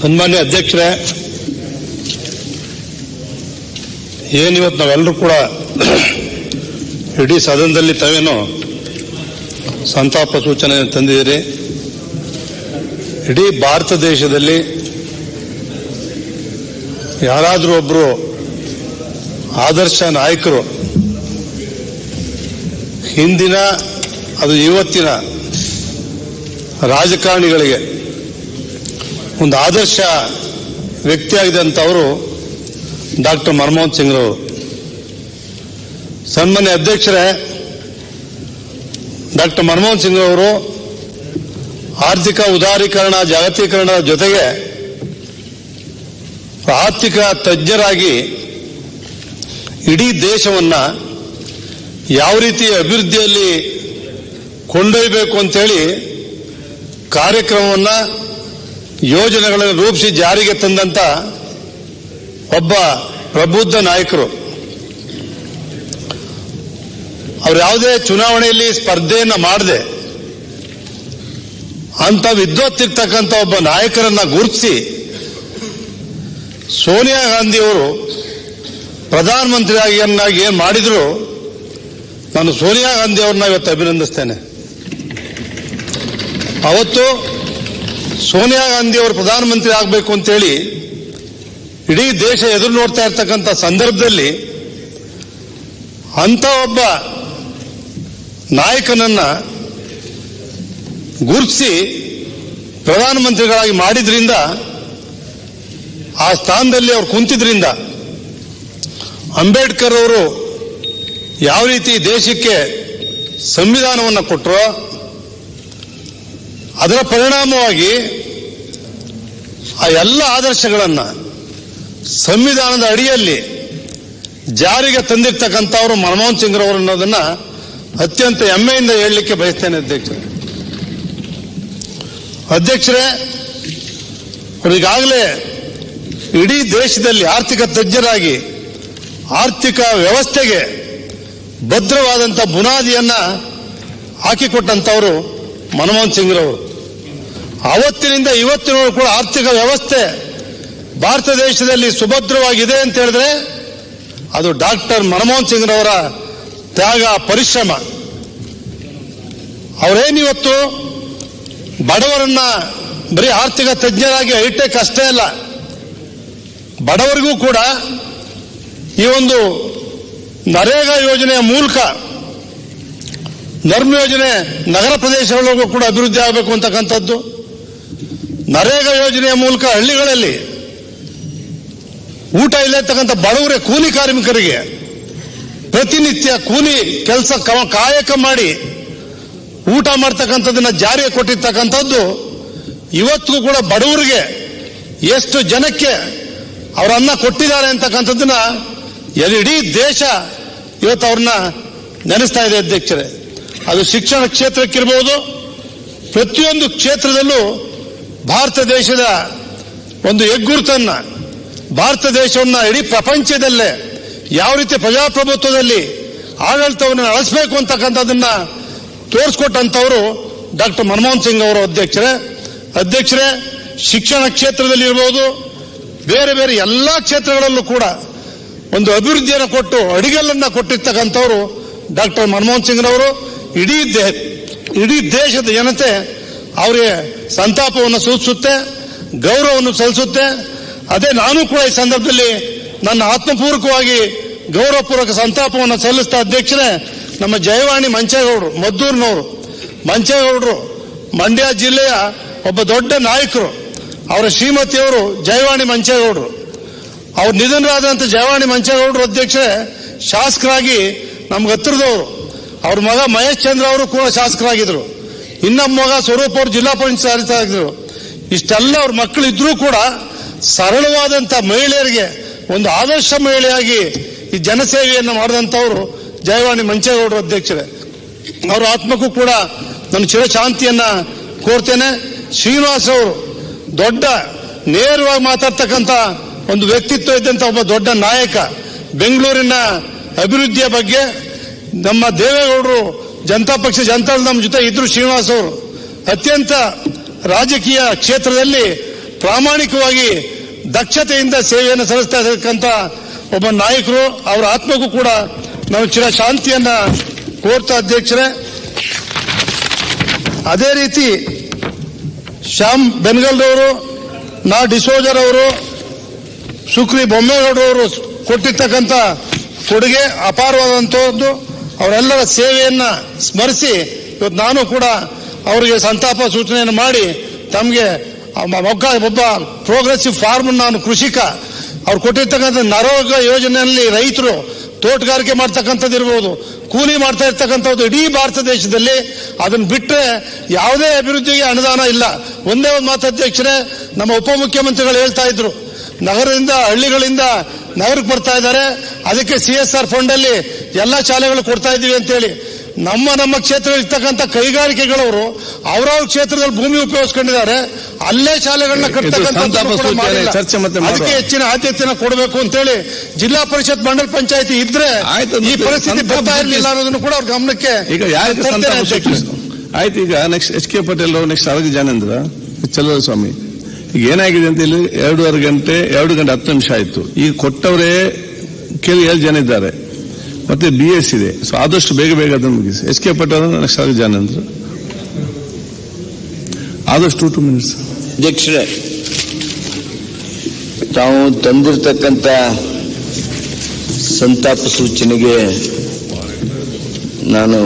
ಸನ್ಮಾನ್ಯ ಅಧ್ಯಕ್ಷರೇ ಏನಿವತ್ತು ನಾವೆಲ್ಲರೂ ಕೂಡ ಇಡೀ ಸದನದಲ್ಲಿ ತಾವೇನು ಸಂತಾಪ ಸೂಚನೆ ತಂದಿದ್ದೀರಿ. ಇಡೀ ಭಾರತ ದೇಶದಲ್ಲಿ ಯಾರಾದರೂ ಒಬ್ಬರು ಆದರ್ಶ ನಾಯಕರು, ಹಿಂದಿನ ಅದು ಇವತ್ತಿನ ರಾಜಕಾರಣಿಗಳಿಗೆ ಒಂದು ಆದರ್ಶ ವ್ಯಕ್ತಿಯಾಗಿದ್ದಂಥವರು ಡಾಕ್ಟರ್ ಮನಮೋಹನ್ ಸಿಂಗ್ ರವರು ಸನ್ಮಾನ್ಯ ಅಧ್ಯಕ್ಷರೇ, ಡಾಕ್ಟರ್ ಮನಮೋಹನ್ ಸಿಂಗ್ ಅವರು ಆರ್ಥಿಕ ಉದಾರೀಕರಣ, ಜಾಗತೀಕರಣದ ಜೊತೆಗೆ ಆರ್ಥಿಕ ತಜ್ಞರಾಗಿ ಇಡೀ ದೇಶವನ್ನ ಯಾವ ರೀತಿ ಅಭಿವೃದ್ಧಿಯಲ್ಲಿ ಕೊಂಡೊಯ್ಯಬೇಕು ಅಂತೇಳಿ ಕಾರ್ಯಕ್ರಮವನ್ನ ಯೋಜನೆಗಳನ್ನು ರೂಪಿಸಿ ಜಾರಿಗೆ ತಂದಂತ ಒಬ್ಬ ಪ್ರಬುದ್ಧ ನಾಯಕರು. ಅವ್ರು ಯಾವುದೇ ಚುನಾವಣೆಯಲ್ಲಿ ಸ್ಪರ್ಧೆಯನ್ನ ಮಾಡದೆ, ಅಂತ ವಿದ್ವತ್ತಿರ್ತಕ್ಕಂಥ ಒಬ್ಬ ನಾಯಕರನ್ನ ಗುರುತಿಸಿ, ಸೋನಿಯಾ ಗಾಂಧಿಯವರು ಪ್ರಧಾನಮಂತ್ರಿಯಾಗಿ ಏನ್ ಮಾಡಿದ್ರು, ನಾನು ಸೋನಿಯಾ ಗಾಂಧಿ ಅವ್ರನ್ನ ಇವತ್ತು ಅಭಿನಂದಿಸ್ತೇನೆ. ಅವತ್ತು ಸೋನಿಯಾ ಗಾಂಧಿ ಅವರು ಪ್ರಧಾನಮಂತ್ರಿ ಆಗಬೇಕು ಅಂತೇಳಿ ಇಡೀ ದೇಶ ಎದುರು ನೋಡ್ತಾ ಇರ್ತಕ್ಕಂಥ ಸಂದರ್ಭದಲ್ಲಿ ಅಂತ ಒಬ್ಬ ನಾಯಕನನ್ನ ಗುರುತಿಸಿ ಪ್ರಧಾನಮಂತ್ರಿಗಳಾಗಿ ಮಾಡಿದ್ರಿಂದ, ಆ ಸ್ಥಾನದಲ್ಲಿ ಅವರು ಕುಂತಿದ್ರಿಂದ ಅಂಬೇಡ್ಕರ್ ಅವರು ಯಾವ ರೀತಿ ದೇಶಕ್ಕೆ ಸಂವಿಧಾನವನ್ನು ಕೊಟ್ಟರೋ ಅದರ ಪರಿಣಾಮವಾಗಿ ಆ ಎಲ್ಲ ಆದರ್ಶಗಳನ್ನು ಸಂವಿಧಾನದ ಅಡಿಯಲ್ಲಿ ಜಾರಿಗೆ ತಂದಿರ್ತಕ್ಕಂಥವರು ಮನಮೋಹನ್ ಸಿಂಗ್ ರವರು ಅನ್ನೋದನ್ನ ಅತ್ಯಂತ ಹೆಮ್ಮೆಯಿಂದ ಹೇಳಲಿಕ್ಕೆ ಬಯಸ್ತೇನೆ ಅಧ್ಯಕ್ಷರೇ. ಅಧ್ಯಕ್ಷರೇ ಅವ್ರು ಈಗಾಗಲೇ ಇಡೀ ದೇಶದಲ್ಲಿ ಆರ್ಥಿಕ ತಜ್ಞರಾಗಿ ಆರ್ಥಿಕ ವ್ಯವಸ್ಥೆಗೆ ಭದ್ರವಾದಂಥ ಬುನಾದಿಯನ್ನ ಹಾಕಿಕೊಟ್ಟಂತವರು ಮನಮೋಹನ್ ಸಿಂಗ್ ರವರು ಅವತ್ತಿನಿಂದ ಇವತ್ತಿನವರು ಕೂಡ ಆರ್ಥಿಕ ವ್ಯವಸ್ಥೆ ಭಾರತ ದೇಶದಲ್ಲಿ ಸುಭದ್ರವಾಗಿದೆ ಅಂತ ಹೇಳಿದ್ರೆ ಅದು ಡಾಕ್ಟರ್ ಮನಮೋಹನ್ ಸಿಂಗ್ ರವರ ತ್ಯಾಗ, ಪರಿಶ್ರಮ. ಅವರೇನಿವತ್ತು ಬಡವರನ್ನ ಬರೀ ಆರ್ಥಿಕ ತಜ್ಞರಾಗಿ ಹೈಟೆಕ್ ಅಷ್ಟೇ ಅಲ್ಲ, ಬಡವರಿಗೂ ಕೂಡ ಈ ಒಂದು ನರೇಗಾ ಯೋಜನೆಯ ಮೂಲಕ ನರ್ಮ ಯೋಜನೆ ನಗರ ಪ್ರದೇಶಗಳಿಗೂ ಕೂಡ ಅಭಿವೃದ್ಧಿ ಆಗಬೇಕು ಅಂತಕ್ಕಂಥದ್ದು. ನರೇಗಾ ಯೋಜನೆಯ ಮೂಲಕ ಹಳ್ಳಿಗಳಲ್ಲಿ ಊಟ ಇಲ್ಲತಕ್ಕಂಥ ಬಡವರೇ ಕೂಲಿ ಕಾರ್ಮಿಕರಿಗೆ ಪ್ರತಿನಿತ್ಯ ಕೂಲಿ ಕೆಲಸ ಕಾಯಕ ಮಾಡಿ ಊಟ ಮಾಡ್ತಕ್ಕಂಥದ್ದನ್ನ ಜಾರಿಗೆ ಕೊಟ್ಟಿರ್ತಕ್ಕಂಥದ್ದು, ಇವತ್ತಿಗೂ ಕೂಡ ಬಡವರಿಗೆ ಎಷ್ಟು ಜನಕ್ಕೆ ಅವರ ಅನ್ನ ಕೊಟ್ಟಿದ್ದಾರೆ ಅಂತಕ್ಕಂಥದ್ದನ್ನ ಇಡೀ ದೇಶ ಇವತ್ತು ಅವ್ರನ್ನ ನೆನೆಸ್ತಾ ಇದೆ ಅಧ್ಯಕ್ಷರೇ. ಅದು ಶಿಕ್ಷಣ ಕ್ಷೇತ್ರಕ್ಕಿರ್ಬೋದು. ಪ್ರತಿಯೊಂದು ಕ್ಷೇತ್ರದಲ್ಲೂ ಭಾರತ ದೇಶದ ಒಂದು ಹೆಗ್ಗುರುತನ್ನ ಭಾರತ ದೇಶವನ್ನ ಇಡೀ ಪ್ರಪಂಚದಲ್ಲೇ ಯಾವ ರೀತಿ ಪ್ರಜಾಪ್ರಭುತ್ವದಲ್ಲಿ ಆಡಳಿತವನ್ನು ನಡೆಸಬೇಕು ಅಂತಕ್ಕಂಥದ್ದನ್ನ ತೋರಿಸ್ಕೊಟ್ಟಂತವರು ಡಾಕ್ಟರ್ ಮನಮೋಹನ್ ಸಿಂಗ್ ಅವರು ಅಧ್ಯಕ್ಷರೇ. ಅಧ್ಯಕ್ಷರೇ, ಶಿಕ್ಷಣ ಕ್ಷೇತ್ರದಲ್ಲಿ ಇರ್ಬೋದು, ಬೇರೆ ಬೇರೆ ಎಲ್ಲಾ ಕ್ಷೇತ್ರಗಳಲ್ಲೂ ಕೂಡ ಒಂದು ಅಭಿವೃದ್ಧಿಯನ್ನು ಕೊಟ್ಟು ಅಡಿಗಲ್ಲನ್ನ ಕೊಟ್ಟಿರ್ತಕ್ಕಂಥವ್ರು ಡಾಕ್ಟರ್ ಮನಮೋಹನ್ ಸಿಂಗ್ ರವರು ಇಡೀ ಇಡೀ ದೇಶದ ಜನತೆ ಅವರಿಗೆ ಸಂತಾಪವನ್ನು ಸೂಚಿಸುತ್ತೆ, ಗೌರವವನ್ನು ಸಲ್ಲಿಸುತ್ತೆ. ಅದೇ ನಾನು ಕೂಡ ಈ ಸಂದರ್ಭದಲ್ಲಿ ನನ್ನ ಆತ್ಮಪೂರ್ವಕವಾಗಿ ಗೌರವಪೂರ್ವಕ ಸಂತಾಪವನ್ನು ಸಲ್ಲಿಸ್ತಾ ಅಧ್ಯಕ್ಷರೇ ನಮ್ಮ ಜಯವಾಣಿ ಮಂಚೇಗೌಡರು, ಮದ್ದೂರಿನವರು. ಮಂಚೇಗೌಡರು ಮಂಡ್ಯ ಜಿಲ್ಲೆಯ ಒಬ್ಬ ದೊಡ್ಡ ನಾಯಕರು. ಅವರ ಶ್ರೀಮತಿಯವರು ಜಯವಾಣಿ ಮಂಚೇಗೌಡರು. ಅವ್ರು ನಿಧನರಾದಂತ ಜಯವಾಣಿ ಮಂಚೇಗೌಡರು ಅಧ್ಯಕ್ಷರೇ, ಶಾಸಕರಾಗಿ ನಮ್ಗೆ ಹತ್ತಿರದವರು. ಅವ್ರ ಮಗ ಮಹೇಶ್ ಚಂದ್ರ ಅವರು ಕೂಡ ಶಾಸಕರಾಗಿದ್ರು. ಇನ್ನೊಬ್ಬ ಮಗ ಸ್ವರೂಪ್ ಅವರು ಜಿಲ್ಲಾ ಪಂಚಾಯತ್ ಆಗಿದ್ರು ಇಷ್ಟೆಲ್ಲ ಅವ್ರ ಮಕ್ಕಳು ಇದ್ರೂ ಕೂಡ ಸರಳವಾದಂತ ಮಹಿಳೆಯರಿಗೆ, ಒಂದು ಆದರ್ಶ ಮಹಿಳೆಯಾಗಿ ಈ ಜನಸೇವೆಯನ್ನು ಮಾಡಿದಂಥವ್ರು ಜಯವಾಣಿ ಮಂಚೇಗೌಡರು ಅಧ್ಯಕ್ಷರೇ. ಅವರ ಆತ್ಮಕ್ಕೂ ಕೂಡ ನನ್ನ ಚಿರಶಾಂತಿಯನ್ನ ಕೋರ್ತೇನೆ. ಶ್ರೀನಿವಾಸ್ ಅವರು ದೊಡ್ಡ, ನೇರವಾಗಿ ಮಾತಾಡ್ತಕ್ಕಂಥ ಒಂದು ವ್ಯಕ್ತಿತ್ವ ಇದ್ದಂತ ಒಬ್ಬ ದೊಡ್ಡ ನಾಯಕ, ಬೆಂಗಳೂರಿನ ಅಭಿವೃದ್ಧಿಯ ಬಗ್ಗೆ ನಮ್ಮ ದೇವೇಗೌಡರು ಜನತಾ ಪಕ್ಷ ಜನತಾ ನಮ್ಮ ಜೊತೆ ಇದ್ರು ಶ್ರೀನಿವಾಸ್ ಅವರು. ಅತ್ಯಂತ ರಾಜಕೀಯ ಕ್ಷೇತ್ರದಲ್ಲಿ ಪ್ರಾಮಾಣಿಕವಾಗಿ ದಕ್ಷತೆಯಿಂದ ಸೇವೆಯನ್ನು ಸಲ್ಲಿಸ್ತಾ ಇರತಕ್ಕಂಥ ಒಬ್ಬ ನಾಯಕರು. ಅವರ ಆತ್ಮಕ್ಕೂ ಕೂಡ ನಾವು ಚಿರ ಶಾಂತಿಯನ್ನ ಕೋರ್ತಾ ಅಧ್ಯಕ್ಷರೇ. ಅದೇ ರೀತಿ ಶ್ಯಾಮ್ ಬೆನ್ಗಲ್ರವರು, ನಾ ಡಿಸೋಜರ್ ಅವರು, ಸುಕ್ರಿ ಬೊಮ್ಮೇಗೌಡರವರು ಕೊಟ್ಟಿರ್ತಕ್ಕಂಥ ಕೊಡುಗೆ ಅಪಾರವಾದಂಥದ್ದು ಅವರೆಲ್ಲರ ಸೇವೆಯನ್ನ ಸ್ಮರಿಸಿ ಇವತ್ತು ನಾನು ಕೂಡ ಅವರಿಗೆ ಸಂತಾಪ ಸೂಚನೆಯನ್ನು ಮಾಡಿ ತಮಗೆ ಒಬ್ಬ ಒಬ್ಬ ಪ್ರೋಗ್ರೆಸಿವ್ ಫಾರ್ಮ್ ನಾನು ಕೃಷಿಕ. ಅವ್ರು ಕೊಟ್ಟಿರ್ತಕ್ಕಂಥ ನರೋಗ ಯೋಜನೆಯಲ್ಲಿ ರೈತರು ತೋಟಗಾರಿಕೆ ಮಾಡ್ತಕ್ಕಂಥದ್ದು ಇರ್ಬೋದು, ಕೂಲಿ ಮಾಡ್ತಾ ಇರ್ತಕ್ಕಂಥದ್ದು ಇಡೀ ಭಾರತ ದೇಶದಲ್ಲಿ. ಅದನ್ನು ಬಿಟ್ಟರೆ ಯಾವುದೇ ಅಭಿವೃದ್ಧಿಗೆ ಅನುದಾನ ಇಲ್ಲ. ಒಂದೇ ಒಂದು ಮಾತಾಧ್ಯಕ್ಷರೇ ನಮ್ಮ ಉಪಮುಖ್ಯಮಂತ್ರಿಗಳು ಹೇಳ್ತಾ ಇದ್ರು, ನಗರದಿಂದ ಹಳ್ಳಿಗಳಿಂದ ನಗರಕ್ಕೆ ಬರ್ತಾ ಇದ್ದಾರೆ. ಅದಕ್ಕೆ ಸಿ ಎಸ್ ಆರ್ ಫಂಡಲ್ಲಿ ಎಲ್ಲ ಶಾಲೆಗಳು ಕೊಡ್ತಾ ಇದ್ದೀವಿ ಅಂತೇಳಿ ನಮ್ಮ ನಮ್ಮ ಕ್ಷೇತ್ರ ಇರ್ತಕ್ಕಂಥ ಕೈಗಾರಿಕೆಗಳವರು ಅವರವ್ರ ಕ್ಷೇತ್ರದಲ್ಲಿ ಭೂಮಿ ಉಪಯೋಗಿಸ್ಕೊಂಡಿದ್ದಾರೆ. ಅಲ್ಲೇ ಶಾಲೆಗಳನ್ನ ಮತ್ತೆ. ಅದಕ್ಕೆ ಹೆಚ್ಚಿನ ಆದ್ಯತೆಯನ್ನು ಕೊಡಬೇಕು ಅಂತೇಳಿ ಜಿಲ್ಲಾ ಪರಿಷತ್ ಮಂಡಲ ಪಂಚಾಯತಿ ಇದ್ರೆ ಈ ಪರಿಸ್ಥಿತಿ ಬರ್ತಾ ಇರಲಿಲ್ಲ ಅನ್ನೋದನ್ನು ಕೂಡ ಅವ್ರ ಗಮನಕ್ಕೆ ಆಯ್ತು ಈಗ next H K Patel next Araga Jnanendra ಚಲ್ಲರ ಸ್ವಾಮಿ. ಈಗ ಏನಾಗಿದೆ ಅಂತ ಹೇಳಿ ಎರಡೂವರೆ ಗಂಟೆ ಎರಡು ಗಂಟೆ ಹತ್ತು ನಿಮಿಷ ಆಯ್ತು. ಈಗ ಕೊಟ್ಟವರೇ ಕೇಳಿ ಏಳು ಜನ ಇದ್ದಾರೆ. ಮತ್ತೆ ಬಿ ಎಸ್ ಇದೆ. ಸೊ ಆದಷ್ಟು ಬೇಗ ಬೇಗ ಅದನ್ನು ಮುಗಿಸಿ. S K next Araga Jnanendra ಆದಷ್ಟು ಟು ಮಿನಿಟ್ಸ್ ಅಧ್ಯಕ್ಷರೇ, ತಾವು ತಂದಿರತಕ್ಕಂಥ ಸಂತಾಪ ಸೂಚನೆಗೆ ನಾನು